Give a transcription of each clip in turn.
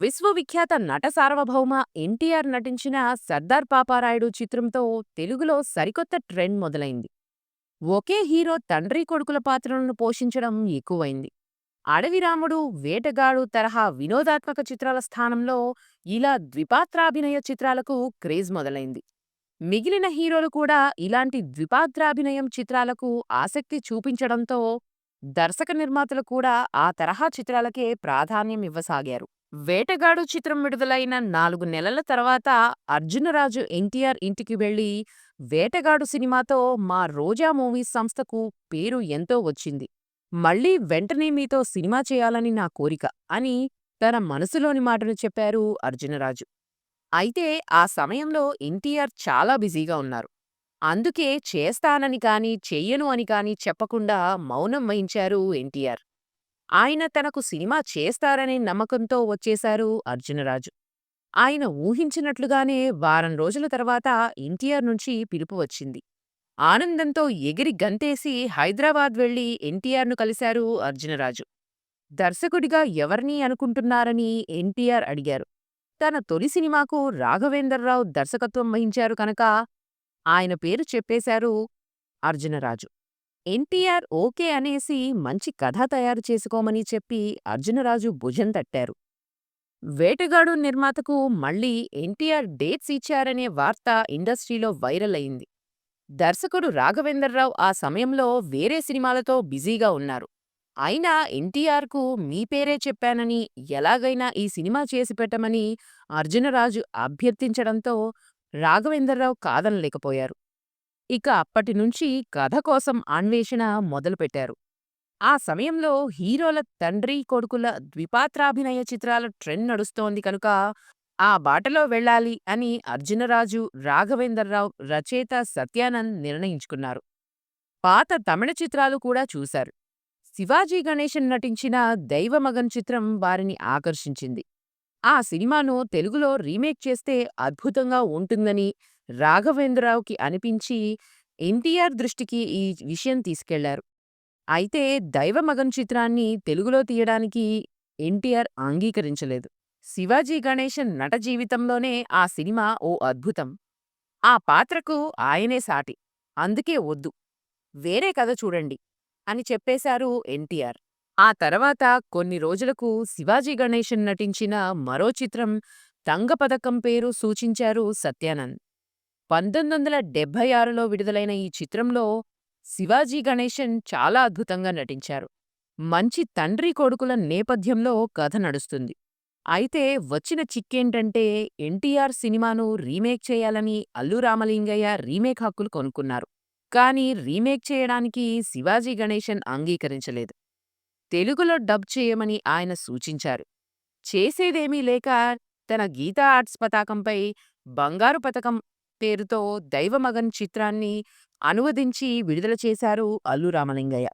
విశ్వవిఖ్యాత నట సార్వభౌమ ఎన్టీఆర్ నటించిన సర్దార్ పాపారాయుడు చిత్రంతో తెలుగులో సరికొత్త ట్రెండ్ మొదలైంది. ఒకే హీరో తండ్రి కొడుకుల పాత్రలను పోషించడం ఎక్కువైంది. అడవి రాముడు వేటగాడు తరహా వినోదాత్మక చిత్రాల స్థానంలో ఇలా ద్విపాత్రాభినయ చిత్రాలకు క్రేజ్ మొదలైంది. మిగిలిన హీరోలు కూడా ఇలాంటి ద్విపాత్రాభినయం చిత్రాలకు ఆసక్తి చూపించడంతో దర్శక నిర్మాతలు కూడా ఆ తరహా చిత్రాలకే ప్రాధాన్యం ఇవ్వసాగారు. వేటగాడు చిత్రం విడుదలైన నాలుగు నెలల తర్వాత అర్జునరాజు ఎన్టీఆర్ ఇంటికి వెళ్ళి వేటగాడు సినిమాతో మా రోజా మూవీస్ సంస్థకు పేరు ఎంతో వచ్చింది. మళ్ళీ వెంటనే మీతో సినిమా చేయాలని నా కోరిక అని తన మనసులోని మాటను చెప్పారు అర్జునరాజు. అయితే ఆ సమయంలో ఎన్టీఆర్ చాలా బిజీగా ఉన్నారు. అందుకే చేస్తానని కాని చెయ్యను అని కాని చెప్పకుండా మౌనం వహించారు ఎన్టీఆర్. ఆయన తనకు సినిమా చేస్తారనే నమ్మకంతో వచ్చేశారు అర్జునరాజు. ఆయన ఊహించినట్లుగానే వారం రోజుల తర్వాత ఎన్టీఆర్ నుంచి పిలుపు వచ్చింది. ఆనందంతో ఎగిరి గంతేసి హైదరాబాద్ వెళ్ళి ఎన్టీఆర్ను కలిశారు అర్జునరాజు. దర్శకుడిగా ఎవరినీ అనుకుంటున్నారని ఎన్టీఆర్ అడిగారు. తన తొలి సినిమాకు రాఘవేంద్రరావు దర్శకత్వం వహించారు కనుక ఆయన పేరు చెప్పేశారు అర్జునరాజు. ఎన్టీఆర్ ఓకే అనేసి మంచి కథ తయారు చేసుకోమని చెప్పి అర్జునరాజు భుజం తట్టారు. వేటగాడు నిర్మాతకు మళ్ళీ ఎన్టీఆర్ డేట్స్ ఇచ్చారనే వార్త ఇండస్ట్రీలో వైరల్ అయింది. దర్శకుడు రాఘవేంద్రరావు ఆ సమయంలో వేరే సినిమాలతో బిజీగా ఉన్నారు. అయినా ఎన్టీఆర్కు మీ పేరే చెప్పానని ఎలాగైనా ఈ సినిమా చేసి పెట్టమని అర్జునరాజు అభ్యర్థించడంతో రాఘవేంద్రరావు కాదనలేకపోయారు. ఇక అప్పటినుంచి కథ కోసం అన్వేషణ మొదలుపెట్టారు. ఆ సమయంలో హీరోల తండ్రి కొడుకుల ద్విపాత్రాభినయ చిత్రాల ట్రెండ్ నడుస్తోంది కనుక ఆ బాటలో వెళ్ళాలి అని అర్జునరాజు రాఘవేందర్రావు రచయిత సత్యానంద్ నిర్ణయించుకున్నారు. పాత తమిళ చిత్రాలు కూడా చూశారు. శివాజీ గణేశన్ నటించిన దైవమగన్ చిత్రం వారిని ఆకర్షించింది. ఆ సినిమాను తెలుగులో రీమేక్ చేస్తే అద్భుతంగా ఉంటుందని రాఘవేంద్రరావుకి అనిపించి ఎన్టీఆర్ దృష్టికి ఈ విషయం తీసుకెళ్ళారు. అయితే దైవమగన్ చిత్రాన్ని తెలుగులో తీయడానికి ఎన్టీఆర్ అంగీకరించలేదు. శివాజీ గణేశన్ నట జీవితంలోనే ఆ సినిమా ఓ అద్భుతం. ఆ పాత్రకు ఆయనే సాటి అందుకే వద్దు వేరే కథ చూడండి అని చెప్పేశారు ఎన్టీఆర్. ఆ తర్వాత కొన్ని రోజులకు శివాజీ గణేశన్ నటించిన మరో చిత్రం తంగపథకం పేరు సూచించారు సత్యానంద్. పంతొమ్మిది వందల డెబ్భై ఆరులో విడుదలైన ఈ చిత్రంలో శివాజీ గణేశన్ చాలా అద్భుతంగా నటించారు. మంచి తండ్రి కొడుకుల నేపథ్యంలో కథ నడుస్తుంది. అయితే వచ్చిన చిక్కేంటంటే ఎన్టీఆర్ సినిమాను రీమేక్ చేయాలని అల్లు రామలింగయ్య రీమేక్ హక్కులు కొనుక్కున్నారు. కానీ రీమేక్ చేయడానికి శివాజీ గణేశన్ అంగీకరించలేదు. తెలుగులో డబ్ చేయమని ఆయన సూచించారు. చేసేదేమీ లేక తన గీతా ఆర్ట్స్ పతాకంపై బంగారు పతకం పేరుతో దైవమగన్ చిత్రాన్ని అనువదించి విడుదల చేశారు అల్లు రామలింగయ్య.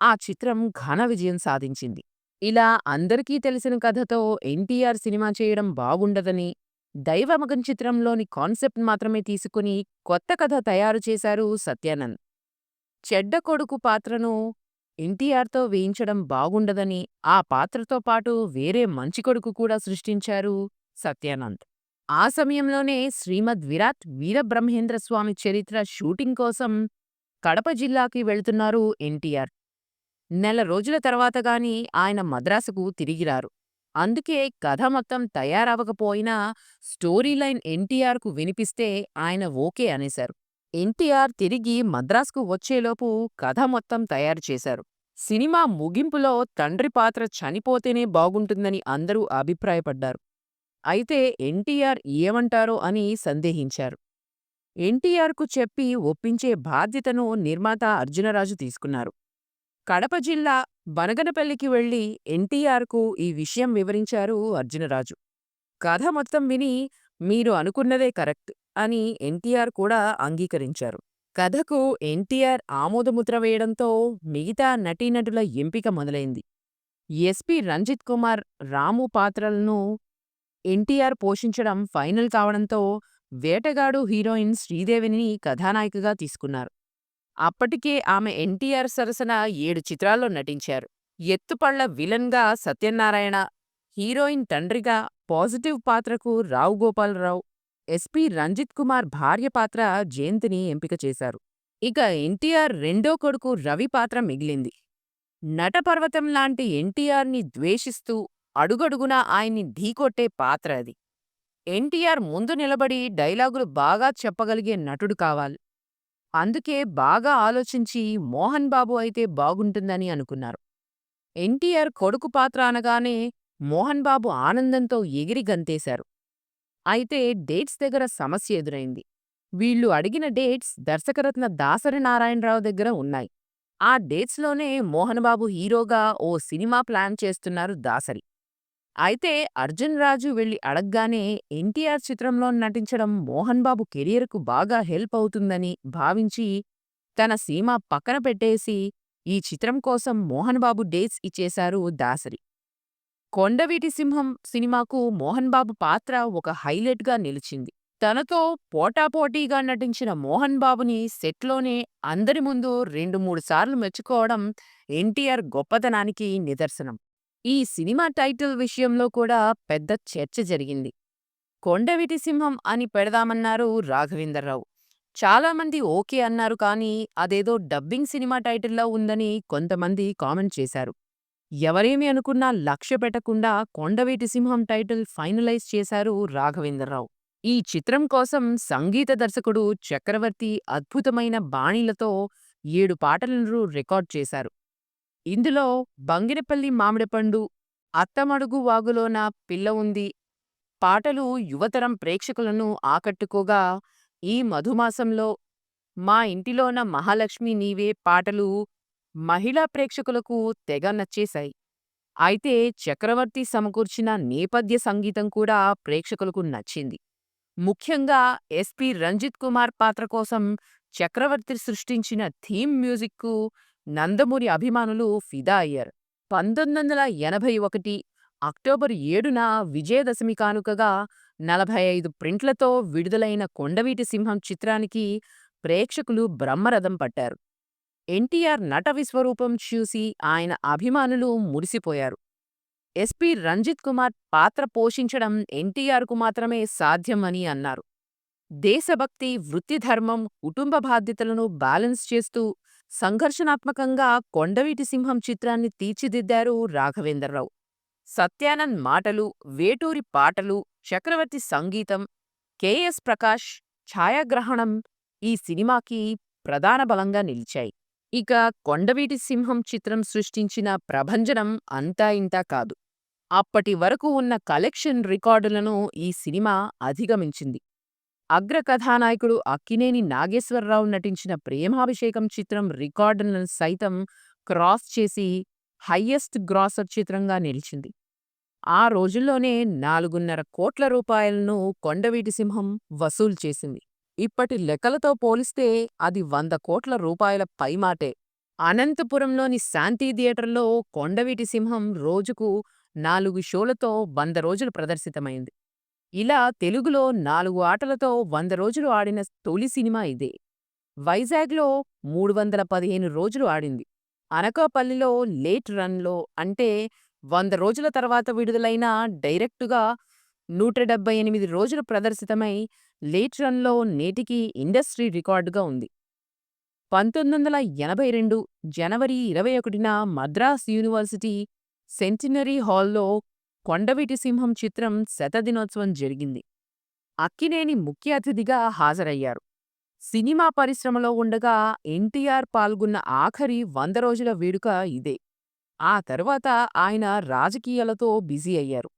ఆ చిత్రం ఘన విజయం సాధించింది. ఇలా అందరికీ తెలిసిన కథతో ఎన్టీఆర్ సినిమా చేయడం బాగుండదని దైవమగన్ చిత్రంలోని కాన్సెప్ట్ మాత్రమే తీసుకుని కొత్త కథ తయారు చేశారు సత్యానంద్. చెడ్డ కొడుకు పాత్రను ఎన్టీఆర్తో వేయించడం బాగుండదని ఆ పాత్రతో పాటు వేరే మంచి కొడుకు కూడా సృష్టించారు సత్యానంద్. ఆ సమయంలోనే శ్రీమద్ విరాట్ వీరబ్రహ్మేంద్రస్వామి చరిత్ర షూటింగ్ కోసం కడప జిల్లాకి వెళ్తున్నారు ఎన్టీఆర్. నెల రోజుల తర్వాత గాని ఆయన మద్రాసుకు తిరిగిరారు అందుకే కథ మొత్తం తయారవకపోయినా స్టోరీలైన్ ఎన్టీఆర్కు వినిపిస్తే ఆయన ఓకే అనేశారు. ఎన్టీఆర్ తిరిగి మద్రాసుకు వచ్చేలోపు కథ మొత్తం తయారు చేశారు. సినిమా ముగింపులో తండ్రి పాత్ర చనిపోతేనే బాగుంటుందని అందరూ అభిప్రాయపడ్డారు. అయితే ఎన్టీఆర్ ఏమంటారో అని సందేహించారు. ఎన్టీఆర్కు చెప్పి ఒప్పించే బాధ్యతను నిర్మాత అర్జునరాజు తీసుకున్నారు. కడప జిల్లా బనగనపల్లికి వెళ్ళి ఎన్టీఆర్కు ఈ విషయం వివరించారు అర్జునరాజు. కథ మొత్తం విని మీరు అనుకున్నదే కరెక్ట్ అని ఎన్టీఆర్ కూడా అంగీకరించారు. కథకు ఎన్టీఆర్ ఆమోదముద్ర వేయడంతో మిగతా నటీనటుల ఎంపిక మొదలైంది. ఎస్పి. రంజిత్ కుమార్ రాము పాత్రలను ఎన్టీఆర్ పోషించడం ఫైనల్ కావడంతో వేటగాడు హీరోయిన్ శ్రీదేవిని కథానాయికగా తీసుకున్నారు. అప్పటికే ఆమె ఎన్టీఆర్ సరసన ఏడు చిత్రాల్లో నటించారు. ఎత్తుపళ్ళ విలన్గా సత్యనారాయణ హీరోయిన్ తండ్రిగా పాజిటివ్ పాత్రకు రావు గోపాలరావు ఎస్పి రంజిత్ కుమార్ భార్య పాత్ర జయంతిని ఎంపిక చేశారు. ఇక ఎన్టీఆర్ రెండో కొడుకు రవి పాత్ర మిగిలింది. నటపర్వతం లాంటి ఎన్టీఆర్ని ద్వేషిస్తూ అడుగడుగునా ఆయన్ని ఢీకొట్టే పాత్ర అది. ఎన్టీఆర్ ముందు నిలబడి డైలాగులు బాగా చెప్పగలిగే నటుడు కావాలి. అందుకే బాగా ఆలోచించి మోహన్ బాబు అయితే బాగుంటుందని అనుకున్నారు. ఎన్టీఆర్ కొడుకు పాత్ర అనగానే మోహన్ బాబు ఆనందంతో ఎగిరి గంతేశారు. అయితే డేట్స్ దగ్గర సమస్య ఎదురైంది. వీళ్ళు అడిగిన డేట్స్ దర్శకరత్న దాసరి నారాయణరావు దగ్గర ఉన్నాయి. ఆ డేట్స్లోనే మోహన్ బాబు హీరోగా ఓ సినిమా ప్లాన్ చేస్తున్నారు దాసరి. అయితే అర్జున్ రాజు వెళ్ళి అడగ్గానే ఎన్టీఆర్ చిత్రంలో నటించడం మోహన్ బాబు కెరియర్కు బాగా హెల్ప్ అవుతుందని భావించి తన సీమా పక్కన పెట్టేసి ఈ చిత్రం కోసం మోహన్ బాబు డేట్స్ ఇచ్చేశారు దాసరి. కొండవీటి సింహం సినిమాకు మోహన్ బాబు పాత్ర ఒక హైలైట్గా నిలిచింది. తనతో పోటాపోటీగా నటించిన మోహన్ బాబుని సెట్లోనే అందరి ముందు రెండు మూడు సార్లు మెచ్చుకోవడం ఎన్టీఆర్ గొప్పతనానికి నిదర్శనం. ఈ సినిమా టైటిల్ విషయంలో కూడా పెద్ద చర్చ జరిగింది. కొండవీటి సింహం అని పెడదామన్నారు రాఘవేందర్రావు. చాలామంది ఓకే అన్నారు కానీ అదేదో డబ్బింగ్ సినిమా టైటిల్లో ఉందని కొంతమంది కామెంట్ చేశారు. ఎవరేమి అనుకున్నా లక్ష్య పెట్టకుండా కొండవీటి సింహం టైటిల్ ఫైనలైజ్ చేశారు రాఘవేంద్రరావు. ఈ చిత్రం కోసం సంగీత దర్శకుడు చక్రవర్తి అద్భుతమైన బాణీలతో ఏడు పాటలను రికార్డ్ చేశారు. ఇందులో బంగినపల్లి మామిడిపండు అత్తమడుగు వాగులోన పిల్ల ఉంది. పాటలు యువతరం ప్రేక్షకులను ఆకట్టుకోగా ఈ మధుమాసంలో మా ఇంటిలోన మహాలక్ష్మి నీవే పాటలు మహిళా ప్రేక్షకులకు తెగ నచ్చేశాయి. అయితే చక్రవర్తి సమకూర్చిన నేపథ్య సంగీతం కూడా ప్రేక్షకులకు నచ్చింది. ముఖ్యంగా ఎస్పి రంజిత్ కుమార్ పాత్ర కోసం చక్రవర్తి సృష్టించిన థీమ్ మ్యూజిక్కు నందమూరి అభిమానులు ఫిదా అయ్యారు. పంతొమ్మిది వందల ఎనభై ఒకటి అక్టోబర్ ఏడున విజయదశమి కానుకగా నలభై ఐదు ప్రింట్లతో విడుదలైన కొండవీటి సింహం చిత్రానికి ప్రేక్షకులు బ్రహ్మరథం పట్టారు. ఎన్టీఆర్ నట విశ్వరూపం చూసి ఆయన అభిమానులు మురిసిపోయారు. ఎస్పి రంజిత్ కుమార్ పాత్ర పోషించడం ఎన్టీఆర్కు మాత్రమే సాధ్యం అని అన్నారు. దేశభక్తి వృత్తిధర్మం కుటుంబ బాధ్యతలను బ్యాలెన్స్ చేస్తూ సంఘర్షణాత్మకంగా కొండవీటి సింహం చిత్రాన్ని తీర్చిదిద్దారు రాఘవేంద్రరావు. సత్యానంద్ మాటలు వేటూరి పాటలు చక్రవర్తి సంగీతం కెఎస్ ప్రకాష్ ఛాయాగ్రహణం ఈ సినిమాకి ప్రధాన బలంగా నిలిచాయి. ఇక కొండవీటి సింహం చిత్రం సృష్టించిన ప్రభంజనం అంతా ఇంతా కాదు. అప్పటి వరకు ఉన్న కలెక్షన్ రికార్డులను ఈ సినిమా అధిగమించింది. అగ్రకథానాయకుడు అక్కినేని నాగేశ్వరరావు నటించిన ప్రేమాభిషేకం చిత్రం రికార్డులను సైతం క్రాస్ చేసి హయ్యెస్ట్ గ్రాసర్ చిత్రంగా నిలిచింది. ఆ రోజుల్లోనే నాలుగున్నర కోట్ల రూపాయలను కొండవీటి సింహం వసూలు చేసింది. ఇప్పటి లెక్కలతో పోలిస్తే అది వంద కోట్ల రూపాయల పైమాటే. అనంతపురంలోని శాంతి థియేటర్లో కొండవీటి సింహం రోజుకు నాలుగు షోలతో వంద రోజులు ప్రదర్శితమైంది. ఇలా తెలుగులో నాలుగు ఆటలతో వంద రోజులు ఆడిన తొలి సినిమా ఇదే. వైజాగ్లో మూడు వందల పదిహేను రోజులు ఆడింది. అనకాపల్లిలో లేట్ రన్లో అంటే వంద రోజుల తర్వాత విడుదలైన డైరెక్టుగా నూట డెబ్బై ఎనిమిది రోజులు ప్రదర్శితమై లేట్ రన్లో నేటికి ఇండస్ట్రీ రికార్డుగా ఉంది. పంతొమ్మిది వందల ఎనభై రెండు జనవరి ఇరవై ఒకటిన మద్రాస్ యూనివర్సిటీ సెంటినరీ హాల్లో కొండవీటి సింహం చిత్రం శతదినోత్సవం జరిగింది. అక్కినేని ముఖ్య అతిథిగా హాజరయ్యారు. సినిమా పరిశ్రమలో ఉండగా ఎన్టీఆర్ పాల్గొన్న ఆఖరి వంద రోజుల వేడుక ఇదే. ఆ తర్వాత ఆయన రాజకీయాలతో బిజీ అయ్యారు.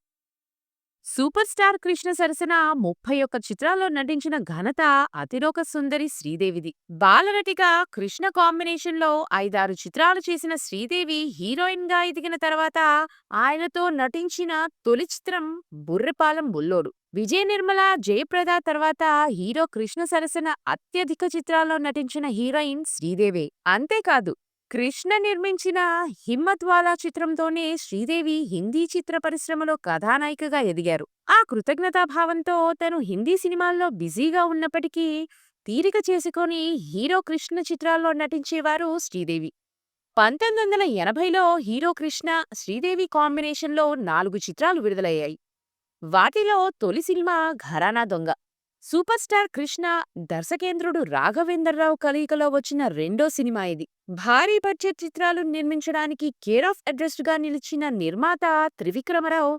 సూపర్ స్టార్ కృష్ణ సరసన ముప్పై ఒక్క చిత్రాల్లో నటించిన ఘనత అతిలోక సుందరి శ్రీదేవిది. బాలనటిగా కృష్ణ కాంబినేషన్లో ఐదారు చిత్రాలు చేసిన శ్రీదేవి హీరోయిన్గా ఎదిగిన తర్వాత ఆయనతో నటించిన తొలి చిత్రం బుర్రపాలెం బుల్లోడు విజయ నిర్మల జయప్రద తర్వాత హీరో కృష్ణ సరసన అత్యధిక చిత్రాల్లో నటించిన హీరోయిన్ శ్రీదేవి. అంతేకాదు కృష్ణ నిర్మించిన హిమ్మత్వాలా చిత్రంతోనే శ్రీదేవి హిందీ చిత్ర పరిశ్రమలో కథానాయికగా ఎదిగారు. ఆ కృతజ్ఞతాభావంతో తను హిందీ సినిమాల్లో బిజీగా ఉన్నప్పటికీ తీరిక చేసుకొని హీరో కృష్ణ చిత్రాల్లో నటించేవారు శ్రీదేవి. పంతొమ్మిది వందల ఎనభైలో హీరో కృష్ణ శ్రీదేవి కాంబినేషన్లో నాలుగు చిత్రాలు విడుదలయ్యాయి. వాటిలో తొలి cinema Gharana Donga. Super star Krishna దర్శకేంద్రుడు Raghavendra Rao కలయికలో వచ్చిన రెండో సినిమా ఇది. భారీ బడ్జెట్ చిత్రాలు నిర్మించడానికి కేర్ ఆఫ్ అడ్రస్టుగా నిలిచిన నిర్మాత త్రివిక్రమరావు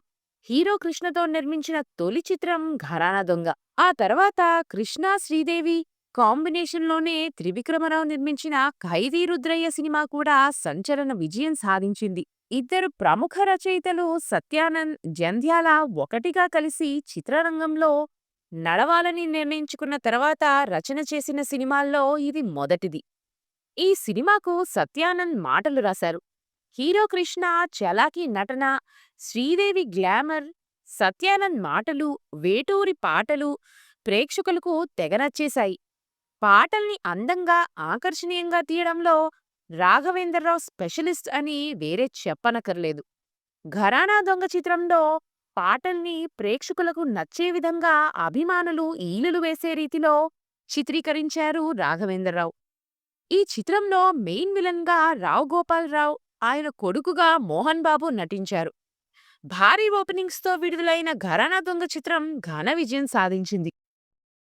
హీరో కృష్ణతో నిర్మించిన తొలి చిత్రం ఘరానా దొంగ. ఆ తర్వాత కృష్ణ శ్రీదేవి కాంబినేషన్లోనే త్రివిక్రమరావు నిర్మించిన ఖైదీ రుద్రయ్య సినిమా కూడా సంచలన విజయం సాధించింది. ఇద్దరు ప్రముఖ రచయితలు సత్యానంద్ జంధ్యాల ఒకటిగా కలిసి చిత్రరంగంలో నడవాలని నిర్ణయించుకున్న తర్వాత రచన చేసిన సినిమాల్లో ఇది మొదటిది. ఈ సినిమాకు సత్యానంద్ మాటలు రాశారు. హీరో కృష్ణ చలాకీ నటన శ్రీదేవి గ్లామర్ సత్యానంద్ మాటలు వేటూరి పాటలు ప్రేక్షకులకు తెగ నచ్చేశాయి. పాటల్ని అందంగా ఆకర్షణీయంగా తీయడంలో రాఘవేంద్రరావు స్పెషలిస్ట్ అని వేరే చెప్పనక్కర్లేదు. ఘరానా దొంగ చిత్రంలో పాటల్ని ప్రేక్షకులకు నచ్చే విధంగా అభిమానులు ఈలలు వేసే రీతిలో చిత్రీకరించారు రాఘవేంద్రరావు. ఈ చిత్రంలో మెయిన్ విలన్గా రావు గోపాలరావు ఆయన కొడుకుగా మోహన్ బాబు నటించారు. భారీ ఓపెనింగ్స్తో విడుదలైన ఘరానా దొంగ చిత్రం ఘన విజయం సాధించింది.